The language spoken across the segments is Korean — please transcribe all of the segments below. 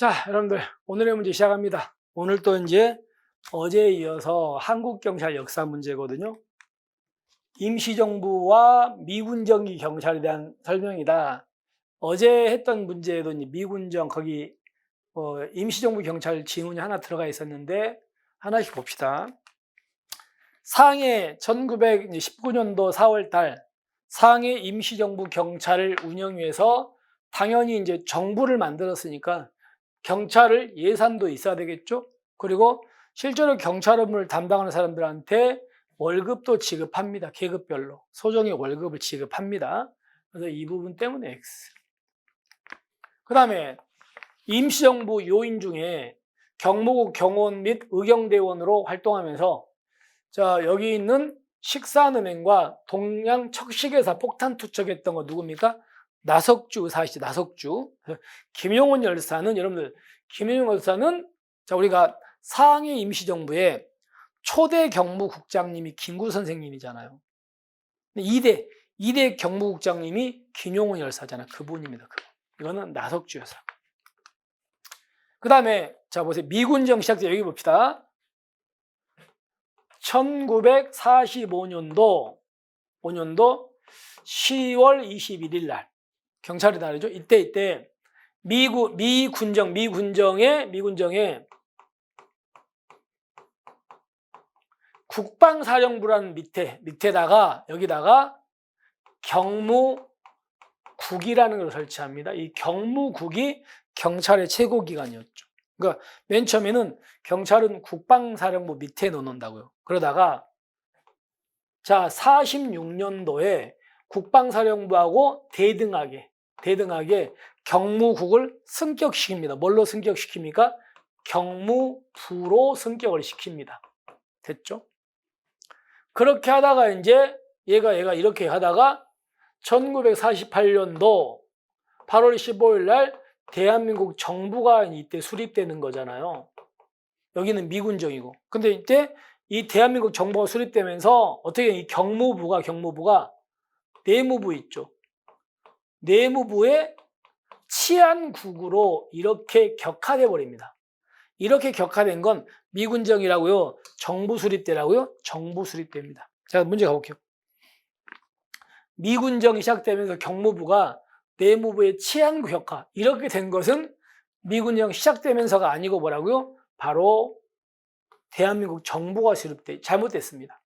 자, 여러분들 오늘의 문제 시작합니다. 오늘 또 이제 어제에 이어서 한국 경찰 역사 문제거든요. 임시정부와 미군정기 경찰에 대한 설명이다. 어제 했던 문제에도 미군정 거기 어, 임시정부 경찰 지문이 하나 들어가 있었는데 하나씩 봅시다. 상해 1919년도 4월달 상해 임시정부 경찰을 운영위해서 당연히 이제 정부를 만들었으니까 경찰을 예산도 있어야 되겠죠. 그리고 실제로 경찰 업무를 담당하는 사람들한테 월급도 지급합니다. 계급별로 소정의 월급을 지급합니다. 그래서 이 부분 때문에 X. 그 다음에 임시정부 요인 중에 경무국 경호원 및 의경대원으로 활동하면서 자 여기 있는 식산은행과 동양 척식회사 폭탄 투척했던 거 누굽니까? 나석주 의사시죠. 나석주. 김용원 열사는 여러분들 김용원 열사는 자 우리가 상해 임시정부의 초대 경무국장님이 김구 선생님이잖아요. 2대 2대 경무국장님이 김용원 열사잖아요. 그분입니다. 그분. 이거는 나석주 여사. 그 다음에 자 보세요. 미군정 시작돼 여기 봅시다. 1945년도 5년도 10월 21일 날 경찰의 날이죠. 이때 이때 미군 미군정 미군정의 미군정의 국방사령부라는 밑에 밑에다가 여기다가 경무국이라는 걸 설치합니다. 이 경무국이 경찰의 최고 기관이었죠. 그러니까 맨 처음에는 경찰은 국방사령부 밑에 넣는다고요. 그러다가 자 46년도에 국방사령부하고 대등하게 대등하게 경무국을 승격시킵니다. 뭘로 승격시킵니까? 경무부로 승격을 시킵니다. 됐죠? 그렇게 하다가 이제 얘가 얘가 이렇게 하다가 1948년도 8월 15일 날 대한민국 정부가 이때 수립되는 거잖아요. 여기는 미군정이고. 근데 이때 이 대한민국 정부가 수립되면서 어떻게 이 경무부가 경무부가 내무부 있죠. 내무부의 치안국으로 이렇게 격화돼 버립니다. 이렇게 격화된 건 미군정이라고요. 정부 수립대라고요. 정부 수립대입니다. 자, 문제 가볼게요. 미군정이 시작되면서 경무부가 내무부의 치안국 격화 이렇게 된 것은 미군정 시작되면서가 아니고 뭐라고요? 바로 대한민국 정부가 수립돼 잘못됐습니다.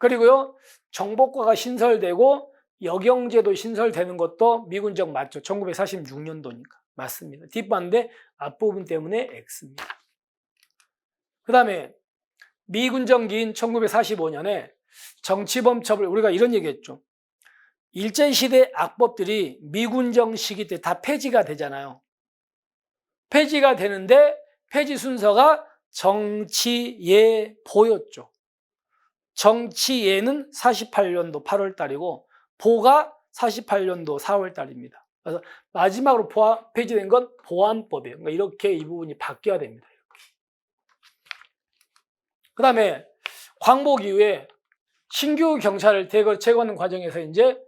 그리고요 정보과가 신설되고 여경제도 신설되는 것도 미군정 맞죠? 1946년도니까 맞습니다. 뒷반대 앞부분 때문에 X입니다. 그 다음에 미군정기인 1945년에 정치범첩을 우리가 이런 얘기했죠. 일제시대 악법들이 미군정 시기 때 다 폐지가 되잖아요. 폐지가 되는데 폐지 순서가 정치예보였죠. 정치예는 48년도 8월 달이고 보가 48년도 4월 달입니다. 그래서 마지막으로 보안, 폐지된 건 보안법이에요. 그러니까 이렇게 이 부분이 바뀌어야 됩니다. 그 다음에 광복 이후에 신규 경찰을 대거 제거하는 과정에서 이제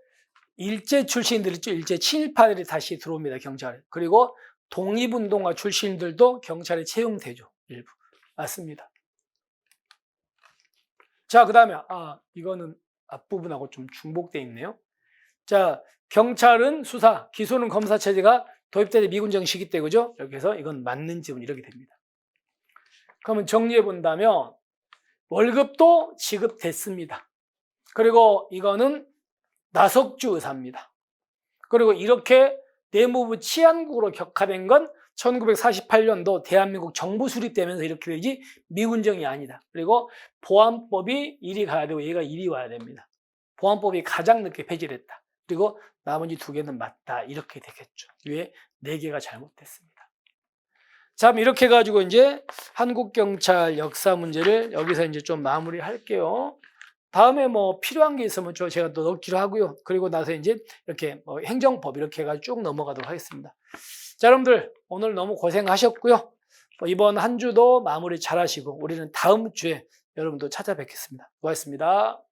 일제 출신들 있죠. 일제 친일파들이 다시 들어옵니다. 경찰에. 그리고 독립운동가 출신들도 경찰에 채용되죠. 일부. 맞습니다. 자, 그 다음에, 아, 이거는 앞부분하고 좀 중복돼 있네요. 자, 경찰은 수사, 기소는 검사 체제가 도입된 미군정 시기 때, 그죠? 이렇게 해서 이건 맞는 지문 이렇게 됩니다. 그러면 정리해 본다면, 월급도 지급됐습니다. 그리고 이거는 나석주 의사입니다. 그리고 이렇게 내무부 치안국으로 격화된 건 1948년도 대한민국 정부 수립되면서 이렇게 되지 미군정이 아니다. 그리고 보안법이 이리 가야 되고 얘가 이리 와야 됩니다. 보안법이 가장 늦게 폐지됐다. 그리고 나머지 두 개는 맞다. 이렇게 되겠죠. 위에 네 개가 잘못됐습니다. 자, 이렇게 해가지고 이제 한국경찰 역사 문제를 여기서 이제 좀 마무리 할게요. 다음에 뭐 필요한 게 있으면 저 제가 또 넣기로 하고요. 그리고 나서 이제 이렇게 뭐 행정법 이렇게 해가지고 쭉 넘어가도록 하겠습니다. 자, 여러분들 오늘 너무 고생하셨고요. 뭐 이번 한 주도 마무리 잘 하시고 우리는 다음 주에 여러분도 찾아뵙겠습니다. 고맙습니다.